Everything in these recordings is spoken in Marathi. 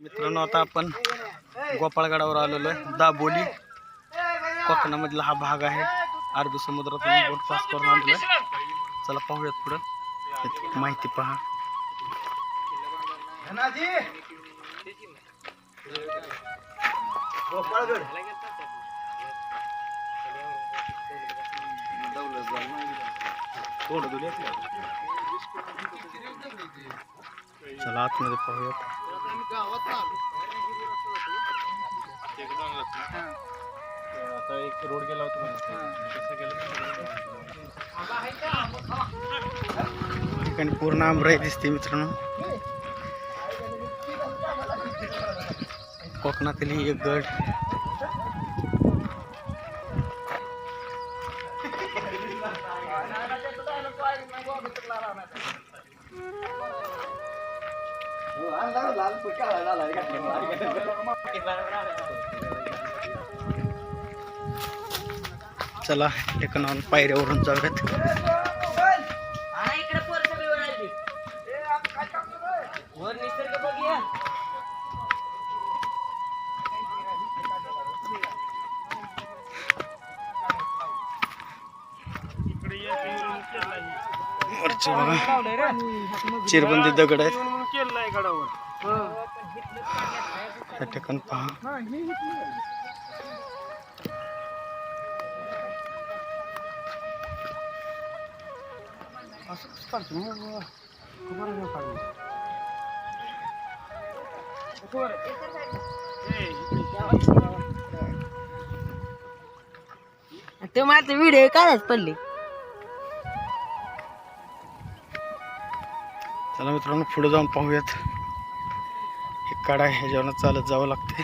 मित्रांनो आता आपण गोपाळगडावर आलेलो आहे. दाबोली. कोकणामधला हा भाग आहे. अरबी समुद्रातून बोट पास करून आणलं चला पाहूयात पुढं. माहिती पहा. चला आतमध्ये पाहूयात. आता एक रोड गेला ठिकाणी पूर्ण आमराई दिसते मित्रांनो. कोकणातील एक गड. चला ठिकाणाहून पायऱ्यावरून जाऊयात. वरचे बघा चिरबंदी दगड आहेत. केलंय पहा ते माझे व्हिडिओ काढायच पडले. चला मित्रांनो पुढे जाऊन पाहूयात. काढा ह्याच्यावरनं चालत जावं लागते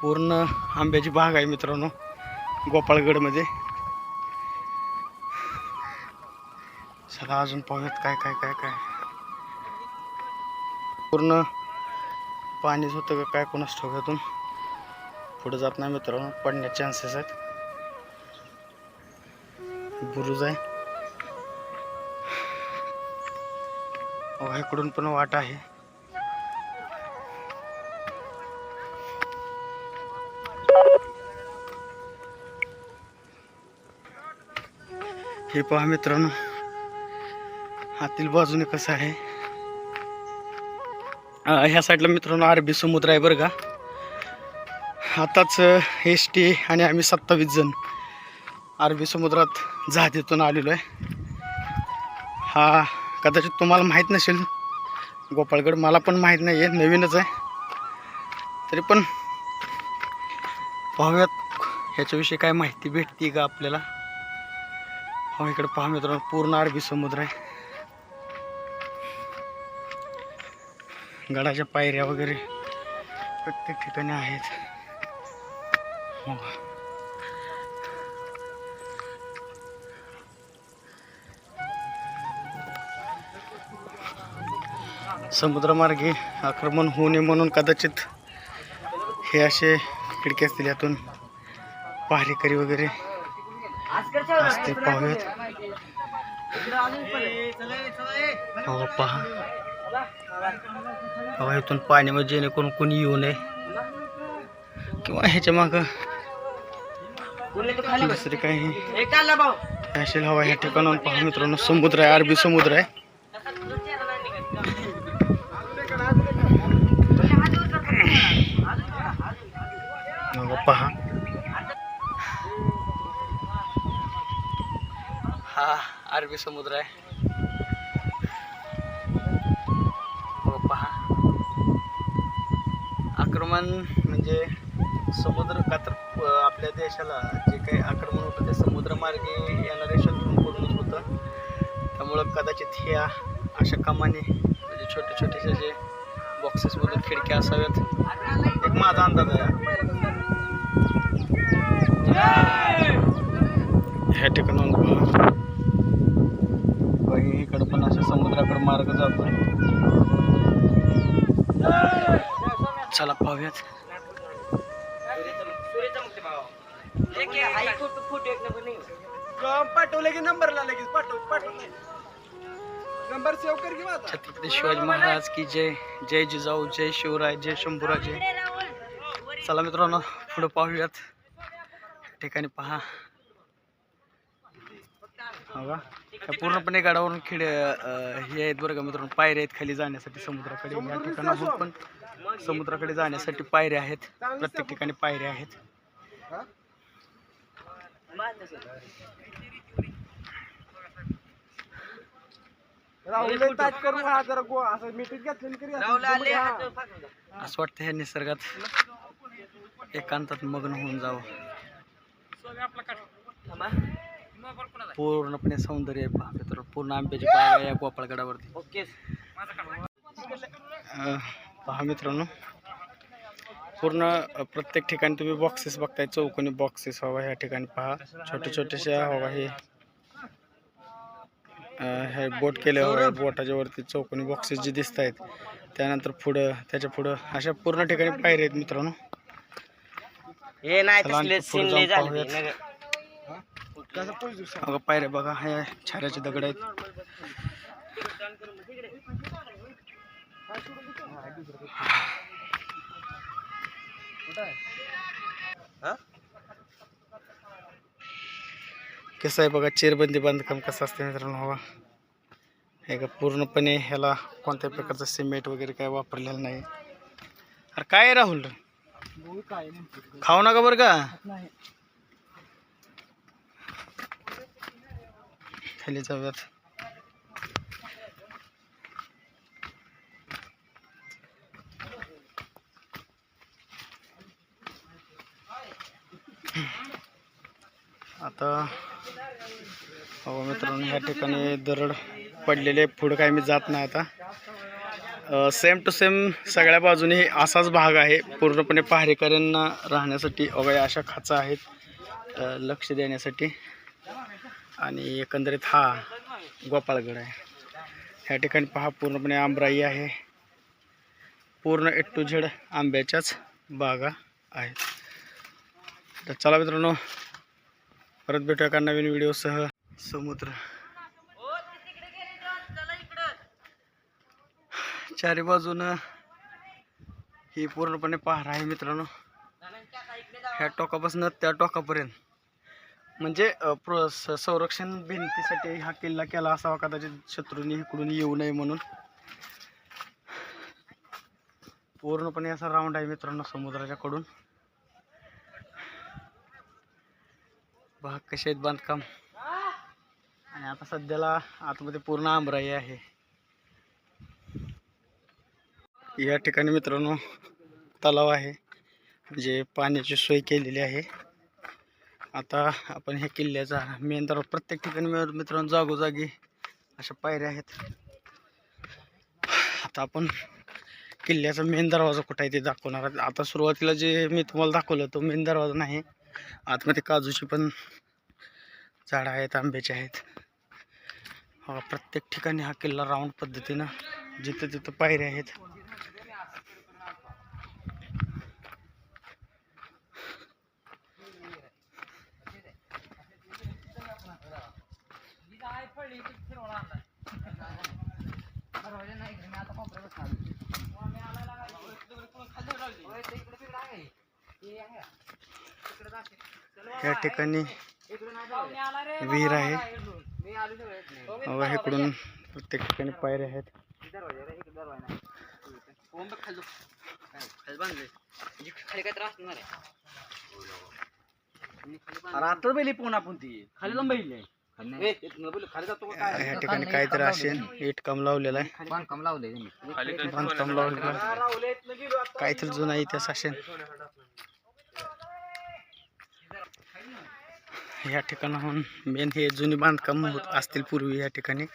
पूर्ण आंब्याची बाग आहे मित्रांनो गोपाळगडमध्ये. चला अजून पाहूयात काय काय काय काय. पूर्ण पाणीच होतं का काय कोणाच ठोक्यातून पुढे जात नाही मित्रांनो पडण्याचे चान्सेस आहेत. बुरुज आहे. इकडून पण वाट आहे. हे पहा मित्रांनो आतील बाजूने कसं आहे. ह्या साईडला मित्रांनो अरबी समुद्र आहे बरं का. आताच एस टी आणि आम्ही सत्तावीस जण अरबी समुद्रात जहाजेतून आलेलो आहे. हा कदाचित तुम्हाला माहीत नसेल. गोपाळगड मला पण माहीत नाही आहे नवीनच आहे. तरी पण पाहूयात ह्याच्याविषयी काय माहिती भेटते का आपल्याला. हो इकडे पहा मित्रांनो पूर्ण अरबी समुद्र आहे. गडाच्या पायऱ्या वगैरे प्रत्येक ठिकाणी आहेत. हो समुद्रमार्गे आक्रमण होऊ नये म्हणून कदाचित हे असे खिडकी असतील यातून पहारेकरी वगैरे असते पाहूयात. हो पहा. हवा इथून पाण्यामध्ये जेणेकरून कोणी येऊ नये किंवा ह्याच्या मागं दुसरे काही असेल हवा ह्या ठिकाणाहून पहा मित्रांनो. समुद्र आहे अरबी समुद्र आहे मग पहा. हा अरबी समुद्र आहे. हो, पहा. आक्रमण म्हणजे समुद्र कात्र आपल्या देशाला जे काही आक्रमण होतं ते समुद्रमार्गे येणाऱ्या शत्रूंकडूनच होतं. त्यामुळं कदाचित ह्या अशा कामाने म्हणजे छोटे छोटेसे जे बॉक्सेसमधून खिडक्या असाव्यात. एक माझा अंदाज आहे. ह्या ठिकाणाहून पहा बाई इकडं पण अशा समुद्राकडे मार्ग जातोय. चला पाहूयात. फ़ोटो एक नंबर नाही पाठवलं की नंबरला लगेच पाठव पाठवलं नंबर सेव्ह कर की माझा छत्रपती शिवाजी महाराज की जय जय जिजाऊ जय शिवराय जय शंभूराजे. चला मित्रांनो पुढे पाहूयात. ठिकाणी पहा. हो का पूर्णपणे गडावरून खेड हे आहेत बरं का मित्रांनो पायऱ्या आहेत खाली जाण्यासाठी समुद्राकडे या ठिकाणाहून पण समुद्राकडे जाण्यासाठी पायऱ्या आहेत. प्रत्येक ठिकाणी पायऱ्या आहेत. असं वाटतं ह्या निसर्गात एकांतात मग्न होऊन जावं. पूर्णपणे सौंदर्य आहे पहा मित्र पूर्ण आंब्याची बाग आहे या गोपाळगडावरती. अं, पहा मित्रांनो. पूर्ण प्रत्येक ठिकाणी तुम्ही बॉक्सेस बघताय चौकोनी बॉक्सेस हवा ह्या ठिकाणी पहा. छोटे छोटेसे हवा हे. हे बोट केले हवं बोटाच्या वरती चौकोनी बॉक्सेस जे दिसत आहेत त्यानंतर पुढं त्याच्या पुढं अशा पूर्ण ठिकाणी पायऱ्या आहेत मित्रांनो. हे नाही तसले सीन लय झाले. पैसे दिवसा बघा पायऱ्या बघा ह्या छाऱ्याचे दगड आहेत. कसं आहे बघा चेरबंदी बांधकाम कसं असते मित्रांनो हवा. हे का पूर्णपणे ह्याला कोणत्या प्रकारचं सिमेंट वगैरे काय वापरलेलं नाही. अरे काय आहे राहुल काय म्हणते खाऊ नका बरं का? नाही. खाली जाऊयात. आता हो मित्रांनो ह्या ठिकाणी दरड पडलेले पुढं काय मी जात नाही आता. सेम टू सेम सगळ्या बाजूने असाच भाग आहे. पूर्णपणे पहारेकऱ्यांना राहण्यासाठी वगैरे अशा खाचा आहेत. लक्ष देण्यासाठी. आणि एकंदरीत हा गोपाळगड आहे. ह्या ठिकाणी पहा पूर्णपणे आंबराई आहे. पूर्ण एट टू झेड आंब्याच्याच बागा आहेत. तर चला मित्रांनो परत भेटूया का नवीन व्हिडिओसह समुद्र. चारी बाजूनं ही पूर्णपणे पहार आहे मित्रांनो. ह्या टोकापासून त्या टोकापर्यंत. म्हणजे प्र स- संरक्षण भिंतीसाठी हा किल्ला केला असावा कदाचित शत्रूंनी इकडून येऊ नये म्हणून. पूर्णपणे असा राऊंड आहे मित्रांनो समुद्राच्या कडून भाग कसे आहेत बांधकाम. आणि आता सध्याला आतमध्ये पूर्ण आमराई आहे. या ठिकाणी मित्रांनो तलाव आहे. जे पाण्याची सोय केलेली आहे. आता आपण ह्या किल्ल्याचा मेन दरवाजा प्रत्येक ठिकाणी मित्रांनो जागोजागी अशा पायऱ्या आहेत. आता आपण किल्ल्याचा मेन दरवाजा कुठं आहे ते दाखवणार आहे आता सुरुवातीला जे मी तुम्हाला दाखवलं तो मेन दरवाजा नाही. आतमध्ये काजूची पण झाडं आहेत आंब्याची आहेत. प्रत्येक ठिकाणी हा किल्ला राऊंड पद्धतीनं जिथं तिथं पायऱ्या आहेत. या ठिकाणी विहीर आहे. बघा इकडून प्रत्येक ठिकाणी पायऱ्या आहेत. रात्र बैली पण आपण ती. खाली जाऊन बैली खाली जातो का काय? या ठिकाणी काहीतरी असेल. इट काम लावलेलं आहे. बांधकाम लावलेलं आता. काहीतरी जुना इतिहास असेल. या ठिकाणाहून मेन हे जुनी बांधकाम होत असतील पूर्वी या ठिकाणी.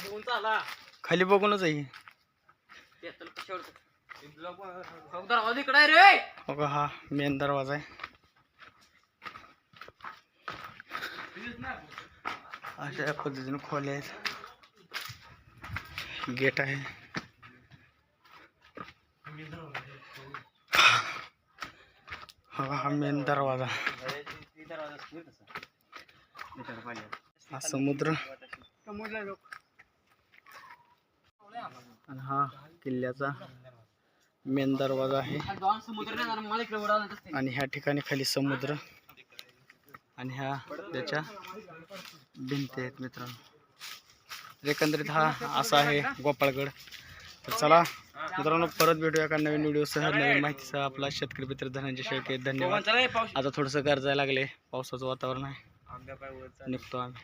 बघून चाला. खाली बघूनच आहे. हो का हा मेन दरवाजा आहे. अशा पद्धतीने खोले आहेत. गेट आहे. हा हा मेन दरवाजा. हा समुद्र आणि हा किल्ल्याचा मेन दरवाजा आहे. आणि ह्या ठिकाणी खाली समुद्र आणि ह्या त्याच्या भिंती आहेत मित्रांनो. एकंदरीत हा असा आहे गोपाळगड. तर चला मित्रांनो परत भेटूया एका नवीन व्हिडिओसह. नवीन माहितीसह आपला शेतकरी मित्र धनंजय शेळके. धन्यवाद. आता थोडंसं गरजायला लागले. पावसाचं वातावरण आहे. निघतो आम्ही.